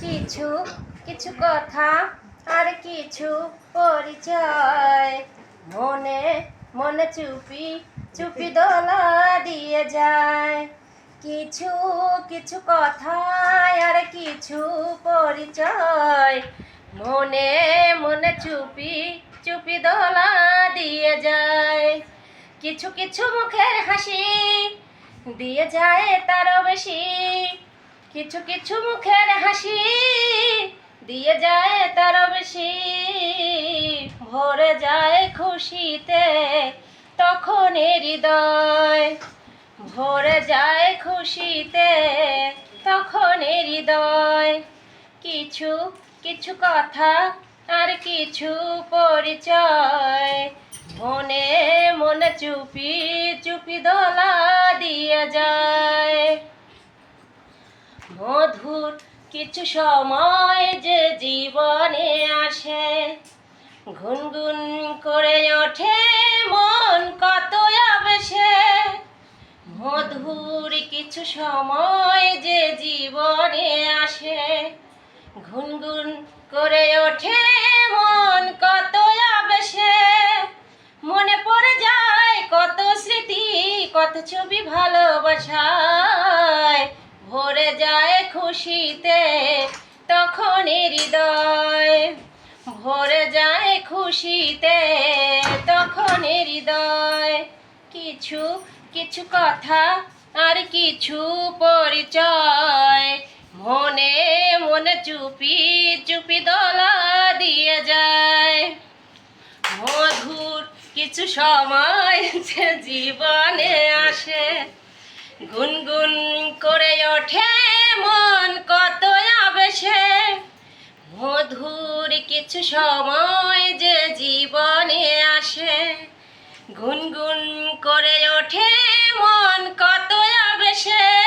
কিছু কিছু কথা আর কিছু পরিচয়। মনে মনে চুপি চুপি দোলা দিয়ে যায়। কিছু কিছু কথা আর কিছু পরিচয়। মনে মনে চুপি চুপি দোলা দিয়ে যায়। কিছু কিছু মুখের হাসি দিয়ে যায় তারও বেশি। কিছু কিছু মুখের হাসি দিয়ে যায় তারও বেশি ভরে যায় খুশিতে তখন হৃদয়। ভরে যায় খুশিতে তখন হৃদয়। কিছু কিছু কথা আর কিছু পরিচয়। মনে মনে চুপি চুপি দোলা দিয়ে যায়। মধুর কিছু সময় যে জীবনে আসে। গুনগুন করে ওঠে মন কত আবেশে মধুর কিছু সময় যে জীবনে আসে। গুনগুন করে ওঠে মন কত আবেশে মনে পড়ে যায় কত স্মৃতি, কত ছবি ভালোবাসায়। ভরে যায় খুশিতে তখন হৃদয় ভরে যায় খুশিতে, তখন হৃদয়। কিছু কিছু কথা আর কিছু পরিচয় মনে মনে চুপি চুপি দলা দিয়ে যায়। মধুর কিছু সময় যে জীবনে গুনগুন করে ওঠে মন কত আবেশে। মধুর কিছু সময় যে জীবনে আসে। গুনগুন করে ওঠে মন কত আবেশে।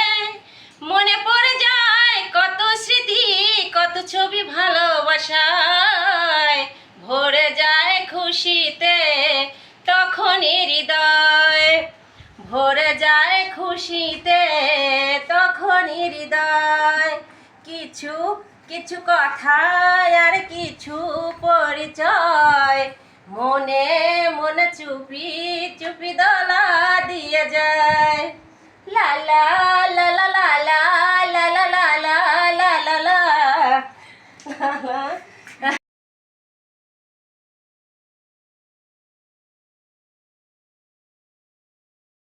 মনে পড়ে যায় কত স্মৃতি, কত ছবি ভালোবাসায়। ভরে যায় খুশিতে তখন হৃদয়। ভরে যায় খুশিতে তখনই হৃদয় কিছু কিছু কথা আর কিছু পরিচয় মনে মনে চুপি চুপি দলা দিয়ে যায় লালা লালা লালা লালা লালা লালা লালা